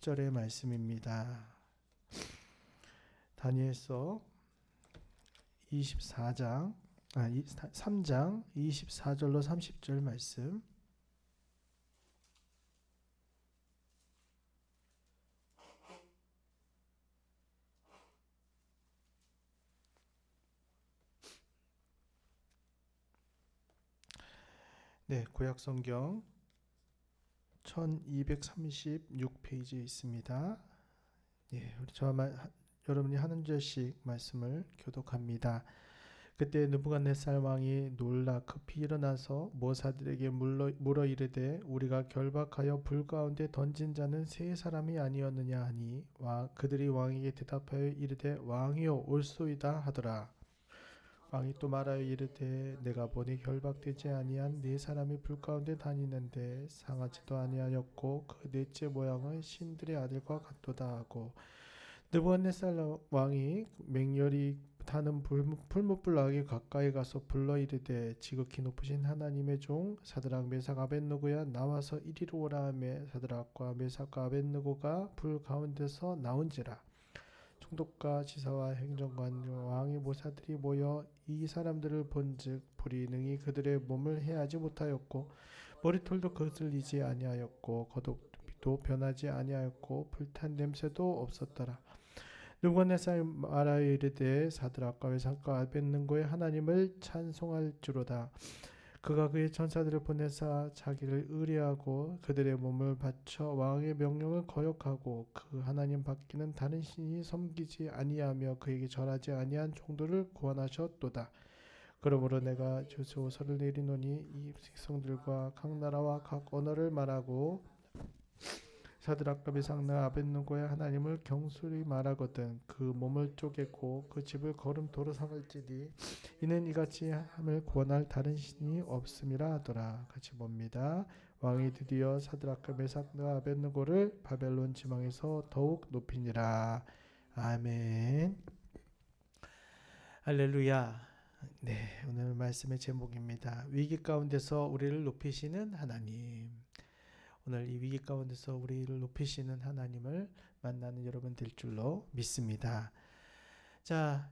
10절의 말씀입니다. 다니엘서 24장 아 3장 24절로 30절 말씀 네, 구약 성경 1236페이지에 있습니다. 예, 우리 저만 여러분이 하는 절씩 말씀을 교독합니다. 그때 느부갓네살 왕이 놀라 급히 일어나서 모사들에게 물러, 물어 이르되 우리가 결박하여 불 가운데 던진 자는 세 사람이 아니었느냐 하니 와 그들이 왕에게 대답하여 이르되 왕이요 올소이다 하더라. 왕이 또 말하여 이르되 내가 보니 결박되지 아니한 네 사람이 불 가운데 다니는데 상하지도 아니하였고 그 넷째 모양은 신들의 아들과 같도다 하고 느부갓네살 왕이 맹렬히 타는 풀무불나기 가까이 가서 불러 이르되 지극히 높으신 하나님의 종 사드락 메삭 아벤누고야 나와서 이리로 오라 하며 사드락과 메삭과 아벤누고가 불 가운데서 나온지라. 총독과 지사와 행정관 왕의 모사들이 모여 이 사람들을 본즉 불이 능히 그들의 몸을 해하지 못하였고 머리털도 거슬리지 아니하였고 겉옷도 변하지 아니하였고 불탄 냄새도 없었더라. 누구네살 말하여 이르되 사드락과 외상과 아벤능고의 하나님을 찬송할주로다. 그가 그의 전사들을 보내사 자기를 의뢰하고 그들의 몸을 바쳐 왕의 명령을 거역하고 그 하나님 밖에는 다른 신이 섬기지 아니하며 그에게 절하지 아니한 종들을 구원하셨도다. 그러므로 내가 조서를 내리노니 이 백성들과 각 나라와 각 언어를 말하고 사드락과 메삭나 아벤누고의 하나님을 경솔히 말하거든 그 몸을 쪼개고 그 집을 걸음도로 삼을지니 이는 이같이 함을 구원할 다른 신이 없음이라 하더라. 같이 봅니다. 왕이 드디어 사드락과 메삭나 아벤누고를 바벨론 지방에서 더욱 높이니라. 아멘. 할렐루야. 네 오늘 말씀의 제목입니다. 위기 가운데서 우리를 높이시는 하나님 오늘 이 위기 가운데서 우리를 높이시는 하나님을 만나는 여러분 될 줄로 믿습니다. 자,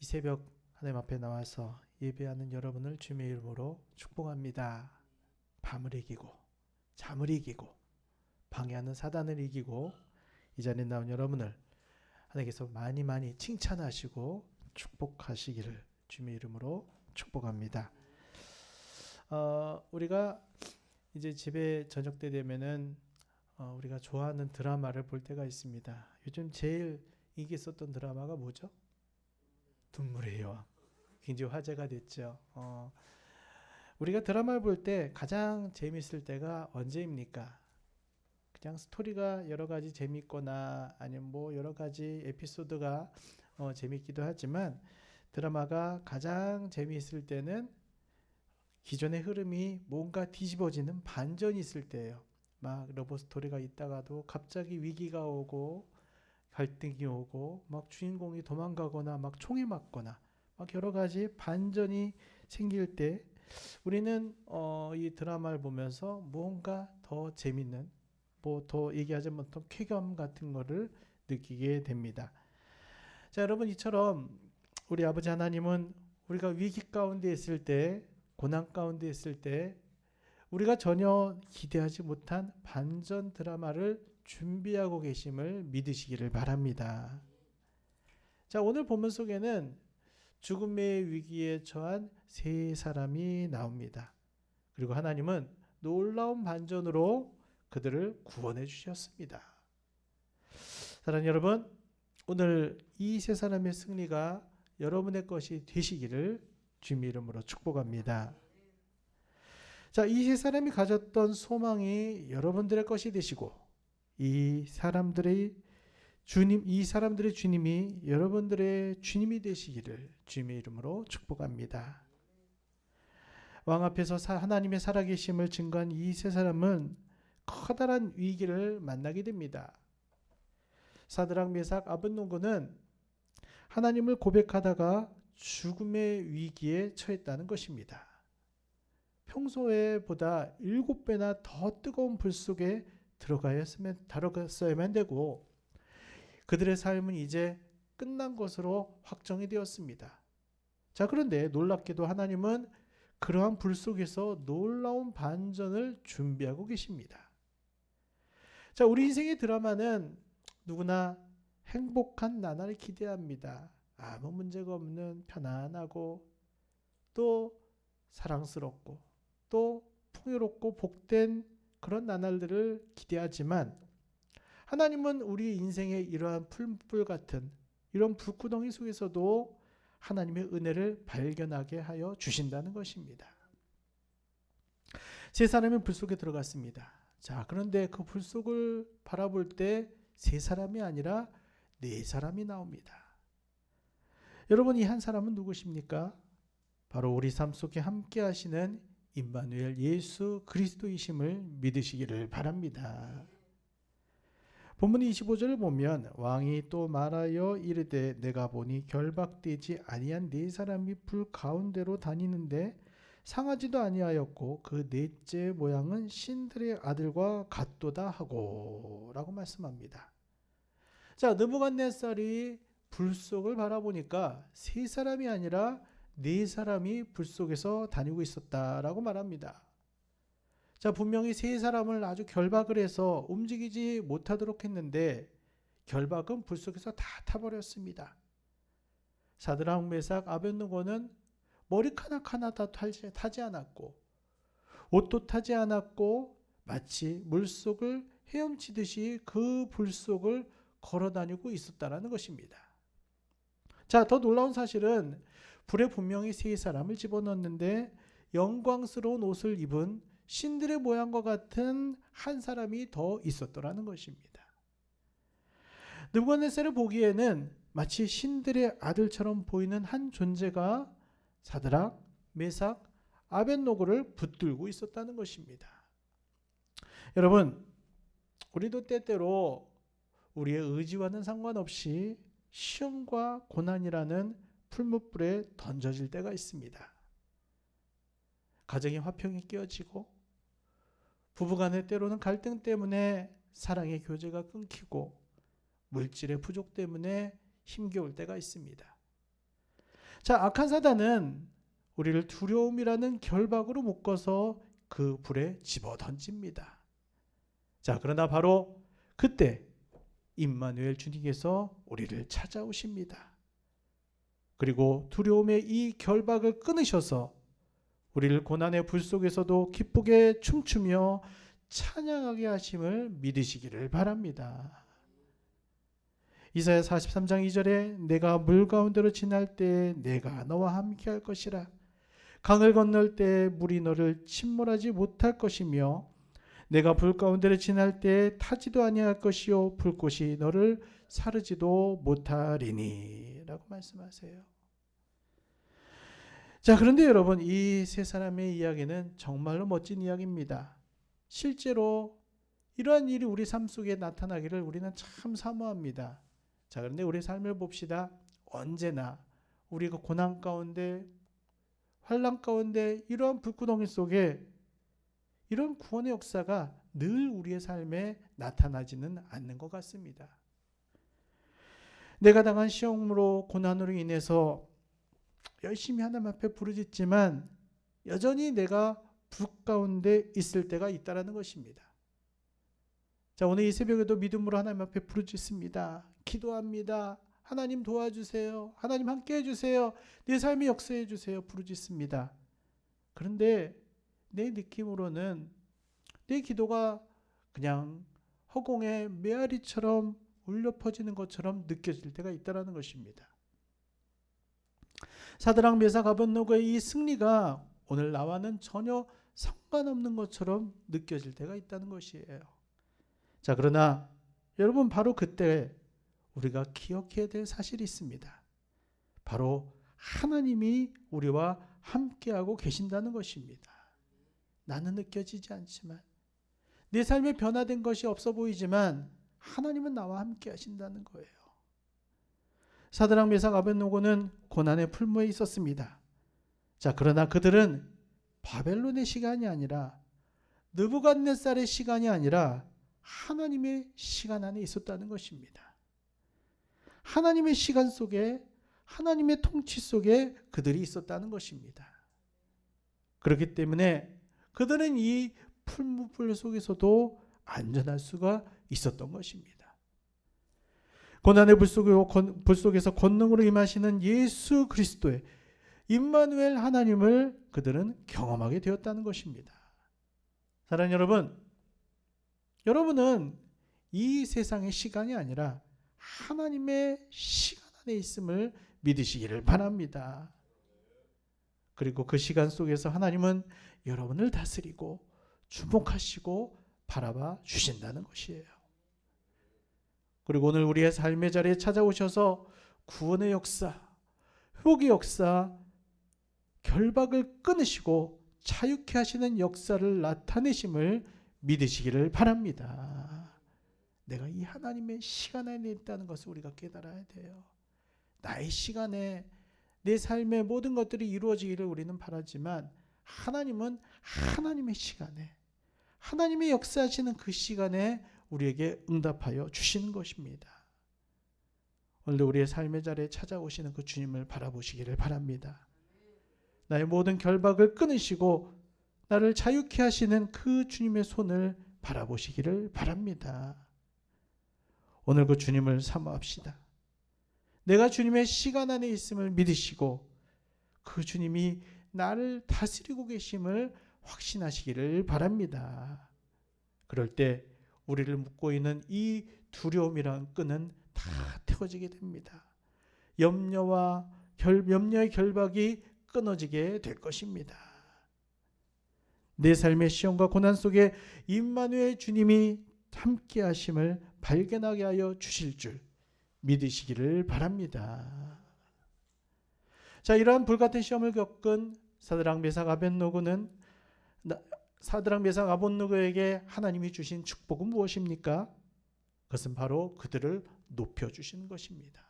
이 새벽 하나님 앞에 나와서 예배하는 여러분을 주님의 이름으로 축복합니다. 밤을 이기고 잠을 이기고 방해하는 사단을 이기고 이 자리에 나온 여러분을 하나님께서 많이 많이 칭찬하시고 축복하시기를 주님의 이름으로 축복합니다. 어, 우리가 이제 집에 저녁 때 되면은 어, 우리가 좋아하는 드라마를 볼 때가 있습니다. 요즘 제일 인기 있었던 드라마가 뭐죠? 눈물의 여왕. 굉장히 화제가 됐죠. 어, 우리가 드라마를 볼 때 가장 재밌을 때가 언제입니까? 그냥 스토리가 여러 가지 재밌거나 아니면 뭐 여러 가지 에피소드가 어, 재밌기도 하지만 드라마가 가장 재미있을 때는 기존의 흐름이 뭔가 뒤집어지는 반전이 있을 때예요. 막 러브 스토리가 있다가도 갑자기 위기가 오고 갈등이 오고 막 주인공이 도망가거나 막 총에 맞거나 막 여러 가지 반전이 생길 때 우리는 어, 이 드라마를 보면서 뭔가 더 재밌는 뭐 더 얘기하자면 더 쾌감 같은 거를 느끼게 됩니다. 자 여러분 이처럼 우리 아버지 하나님은 우리가 위기 가운데 있을 때 고난 가운데 있을 때 우리가 전혀 기대하지 못한 반전 드라마를 준비하고 계심을 믿으시기를 바랍니다. 자, 오늘 본문 속에는 죽음의 위기에 처한 세 사람이 나옵니다. 그리고 하나님은 놀라운 반전으로 그들을 구원해 주셨습니다. 사랑하는 여러분, 오늘 이 세 사람의 승리가 여러분의 것이 되시기를 주님 이름으로 축복합니다. 자, 이세 사람이 가졌던 소망이 여러분들의 것이 되시고 이 사람들의 주님 이 사람들의 주님이 여러분들의 주님이 되시기를 주님의 이름으로 축복합니다. 왕 앞에서 하나님의 살아계심을 증거한 이 세 사람은 커다란 위기를 만나게 됩니다. 사드락 메삭 아벤노고는 하나님을 고백하다가 죽음의 위기에 처했다는 것입니다. 평소에 보다 일곱 배나 더 뜨거운 불 속에 들어가야만 들어갔어야만 되고 그들의 삶은 이제 끝난 것으로 확정이 되었습니다. 자, 그런데 놀랍게도 하나님은 그러한 불 속에서 놀라운 반전을 준비하고 계십니다. 자, 우리 인생의 드라마는 누구나 행복한 나날을 기대합니다. 아무 문제가 없는 편안하고 또 사랑스럽고 또 풍요롭고 복된 그런 나날들을 기대하지만 하나님은 우리 인생의 이러한 풀불 같은 이런 불구덩이 속에서도 하나님의 은혜를 발견하게 하여 주신다는 것입니다. 세 사람이 불 속에 들어갔습니다. 자, 그런데 그 불 속을 바라볼 때 세 사람이 아니라 네 사람이 나옵니다. 여러분 이 한 사람은 누구십니까? 바로 우리 삶 속에 함께 하시는 임마누엘 예수 그리스도이심을 믿으시기를 바랍니다. 본문 25절을 보면 왕이 또 말하여 이르되 내가 보니 결박되지 아니한 네 사람이 불 가운데로 다니는데 상하지도 아니하였고 그 넷째 모양은 신들의 아들과 같도다 하고 라고 말씀합니다. 자, 느부갓네살이 불 속을 바라보니까 세 사람이 아니라 네 사람이 불 속에서 다니고 있었다라고 말합니다. 자, 분명히 세 사람을 아주 결박을 해서 움직이지 못하도록 했는데 결박은 불 속에서 다 타버렸습니다. 사드랑 메삭 아벤누고는 머리카락 하나 다 타지, 타지 않았고 옷도 타지 않았고 마치 물속을 헤엄치듯이 그 불 속을 걸어 다니고 있었다라는 것입니다. 자, 더 놀라운 사실은 불에 분명히 세 사람을 집어넣었는데 영광스러운 옷을 입은 신들의 모양과 같은 한 사람이 더 있었더라는 것입니다. 느부갓네살을 보기에는 마치 신들의 아들처럼 보이는 한 존재가 사드락, 메삭, 아벤노고를 붙들고 있었다는 것입니다. 여러분, 우리도 때때로 우리의 의지와는 상관없이 시험과 고난이라는 풀무불에 던져질 때가 있습니다. 가정의 화평이 깨어지고 부부간의 때로는 갈등 때문에 사랑의 교제가 끊기고 물질의 부족 때문에 힘겨울 때가 있습니다. 자, 악한 사단은 우리를 두려움이라는 결박으로 묶어서 그 불에 집어 던집니다. 자, 그러나 바로 그때 임마누엘 주님께서 우리를 찾아오십니다. 그리고 두려움의 이 결박을 끊으셔서 우리를 고난의 불 속에서도 기쁘게 춤추며 찬양하게 하심을 믿으시기를 바랍니다. 이사야 43장 2절에 내가 물 가운데로 지날 때 내가 너와 함께 할 것이라 강을 건널 때 물이 너를 침몰하지 못할 것이며 내가 불 가운데를 지날 때 타지도 아니할 것이요 불꽃이 너를 사르지도 못하리니라고 말씀하세요. 자, 그런데 여러분 이 세 사람의 이야기는 정말로 멋진 이야기입니다. 실제로 이러한 일이 우리 삶 속에 나타나기를 우리는 참 사모합니다. 자, 그런데 우리 삶을 봅시다. 언제나 우리가 고난 가운데 환란 가운데 이러한 불구덩이 속에 이런 구원의 역사가 늘 우리의 삶에 나타나지는 않는 것 같습니다. 내가 당한 시험으로 고난으로 인해서 열심히 하나님 앞에 부르짖지만 여전히 내가 불 가운데 있을 때가 있다라는 것입니다. 자, 오늘 이 새벽에도 믿음으로 하나님 앞에 부르짖습니다. 기도합니다. 하나님 도와주세요. 하나님 함께 해주세요. 내 삶에 역사해 주세요. 부르짖습니다. 그런데 내 느낌으로는 내 기도가 그냥 허공의 메아리처럼 울려 퍼지는 것처럼 느껴질 때가 있다라는 것입니다. 사드랑 메사 가본노고의 이 승리가 오늘 나와는 전혀 상관없는 것처럼 느껴질 때가 있다는 것이에요. 자, 그러나 여러분 바로 그때 우리가 기억해야 될 사실이 있습니다. 바로 하나님이 우리와 함께하고 계신다는 것입니다. 나는 느껴지지 않지만 내 삶에 변화된 것이 없어 보이지만 하나님은 나와 함께 하신다는 거예요. 사드랑 메삭 아벤노고는 고난의 풀무에 있었습니다. 자, 그러나 그들은 바벨론의 시간이 아니라 느부갓네살의 시간이 아니라 하나님의 시간 안에 있었다는 것입니다. 하나님의 시간 속에 하나님의 통치 속에 그들이 있었다는 것입니다. 그렇기 때문에 그들은 이 풀무불 속에서도 안전할 수가 있었던 것입니다. 고난의 불, 속에, 불 속에서 권능으로 임하시는 예수 그리스도의 임마누엘 하나님을 그들은 경험하게 되었다는 것입니다. 사랑하는 여러분, 여러분은 이 세상의 시간이 아니라 하나님의 시간 안에 있음을 믿으시기를 바랍니다. 그리고 그 시간 속에서 하나님은 여러분을 다스리고 주목하시고 바라봐 주신다는 것이에요. 그리고 오늘 우리의 삶의 자리에 찾아오셔서 구원의 역사, 회복의 역사, 결박을 끊으시고 자유케 하시는 역사를 나타내심을 믿으시기를 바랍니다. 내가 이 하나님의 시간 안에 있다는 것을 우리가 깨달아야 돼요. 나의 시간에 내 삶의 모든 것들이 이루어지기를 우리는 바라지만 하나님은 하나님의 시간에 하나님의 역사하시는 그 시간에 우리에게 응답하여 주시는 것입니다. 오늘도 우리의 삶의 자리에 찾아오시는 그 주님을 바라보시기를 바랍니다. 나의 모든 결박을 끊으시고 나를 자유케 하시는 그 주님의 손을 바라보시기를 바랍니다. 오늘 그 주님을 사모합시다. 내가 주님의 시간 안에 있음을 믿으시고 그 주님이 나를 다스리고 계심을 확신하시기를 바랍니다. 그럴 때 우리를 묶고 있는 이 두려움이란 끈은 다 태워지게 됩니다. 염려와 결, 염려의 결박이 끊어지게 될 것입니다. 내 삶의 시험과 고난 속에 임마누엘 주님이 함께 하심을 발견하게 하여 주실 줄 믿으시기를 바랍니다. 자, 이러한 불같은 시험을 겪은 사드랑 메삭 아벤노고는 사드랑 메삭 아본노고에게 하나님이 주신 축복은 무엇입니까? 그것은 바로 그들을 높여 주시는 것입니다.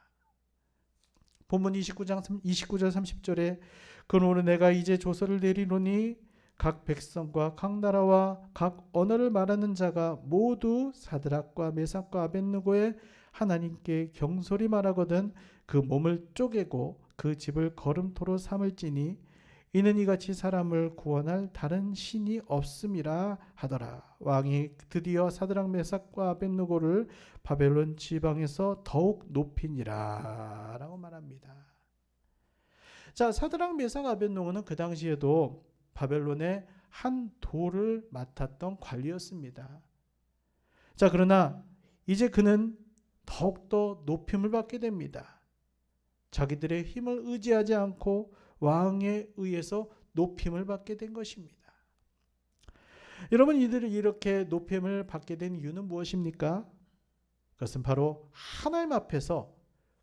본문 29장 29절 30절에 그러므로 내가 이제 조서를 내리노니 각 백성과 각 나라와 각 언어를 말하는 자가 모두 사드락과 메삭과 아벤누고의 하나님께 경솔히 말하거든 그 몸을 쪼개고 그 집을 걸음토로 삼을지니 이는 이같이 사람을 구원할 다른 신이 없음이라 하더라. 왕이 드디어 사드락 메삭과 아벤누고를 바벨론 지방에서 더욱 높이니라 라고 말합니다. 자, 사드락 메삭 아벤누고는 그 당시에도 바벨론의 한 도를 맡았던 관리였습니다. 자, 그러나 이제 그는 더욱더 높임을 받게 됩니다. 자기들의 힘을 의지하지 않고 왕에 의해서 높임을 받게 된 것입니다. 여러분 이들이 이렇게 높임을 받게 된 이유는 무엇입니까? 그것은 바로 하나님 앞에서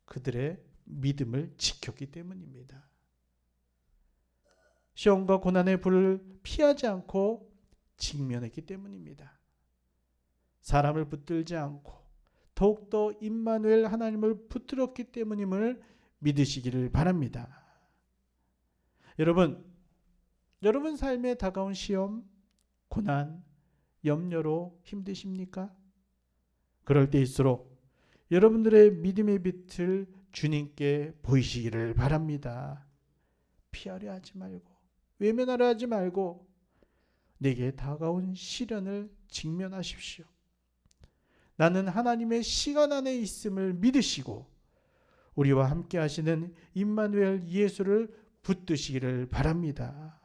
그들의 믿음을 지켰기 때문입니다. 시험과 고난의 불을 피하지 않고 직면했기 때문입니다. 사람을 붙들지 않고 더욱더 임마누엘 하나님을 붙들었기 때문임을 믿으시기를 바랍니다. 여러분, 여러분 삶에 다가온 시험, 고난, 염려로 힘드십니까? 그럴 때일수록 여러분들의 믿음의 빛을 주님께 보이시기를 바랍니다. 피하려 하지 말고, 외면하려 하지 말고, 내게 다가온 시련을 직면하십시오. 나는 하나님의 시간 안에 있음을 믿으시고, 우리와 함께 하시는 임마누엘 예수를 붙드시기를 바랍니다.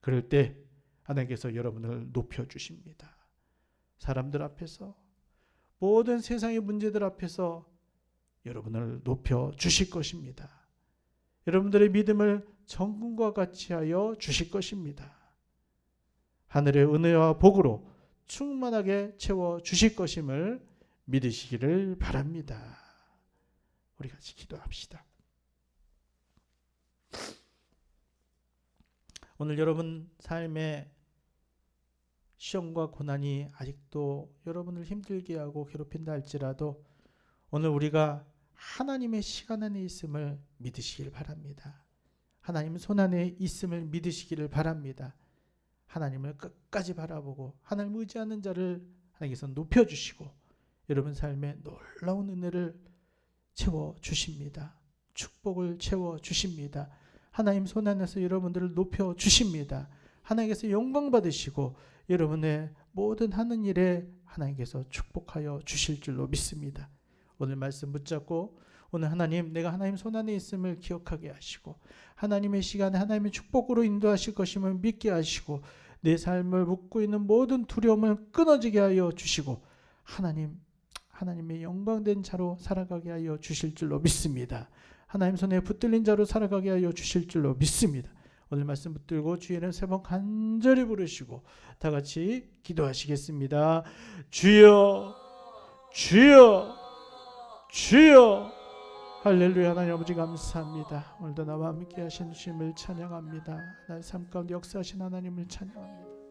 그럴 때 하나님께서 여러분을 높여 주십니다. 사람들 앞에서 모든 세상의 문제들 앞에서 여러분을 높여 주실 것입니다. 여러분들의 믿음을 정금과 같이 하여 주실 것입니다. 하늘의 은혜와 복으로 충만하게 채워 주실 것임을 믿으시기를 바랍니다. 우리 같이 기도합시다. 오늘 여러분 삶의 시험과 고난이 아직도 여러분을 힘들게 하고 괴롭힌다 할지라도 오늘 우리가 하나님의 시간 안에 있음을 믿으시길 바랍니다. 하나님 손 안에 있음을 믿으시기를 바랍니다. 하나님을 끝까지 바라보고 하나님 의지하는 자를 하나님께서 높여 주시고 여러분 삶에 놀라운 은혜를 채워 주십니다. 축복을 채워 주십니다. 하나님 손 안에서 여러분들을 높여 주십니다. 하나님께서 영광 받으시고 여러분의 모든 하는 일에 하나님께서 축복하여 주실 줄로 믿습니다. 오늘 말씀 붙잡고 오늘 하나님 내가 하나님 손 안에 있음을 기억하게 하시고 하나님의 시간에 하나님의 축복으로 인도하실 것임을 믿게 하시고 내 삶을 묶고 있는 모든 두려움을 끊어지게 하여 주시고 하나님 하나님의 영광된 자로 살아가게 하여 주실 줄로 믿습니다. 하나님 손에 붙들린 자로 살아가게 하여 주실 줄로 믿습니다. 오늘 말씀 붙들고 주의는 세 번 간절히 부르시고 다 같이 기도하시겠습니다. 주여 주여 주여 할렐루야 하나님 아버지 감사합니다. 오늘도 나와 함께 하신 주님을 찬양합니다. 나의 삶 가운데 역사하신 하나님을 찬양합니다.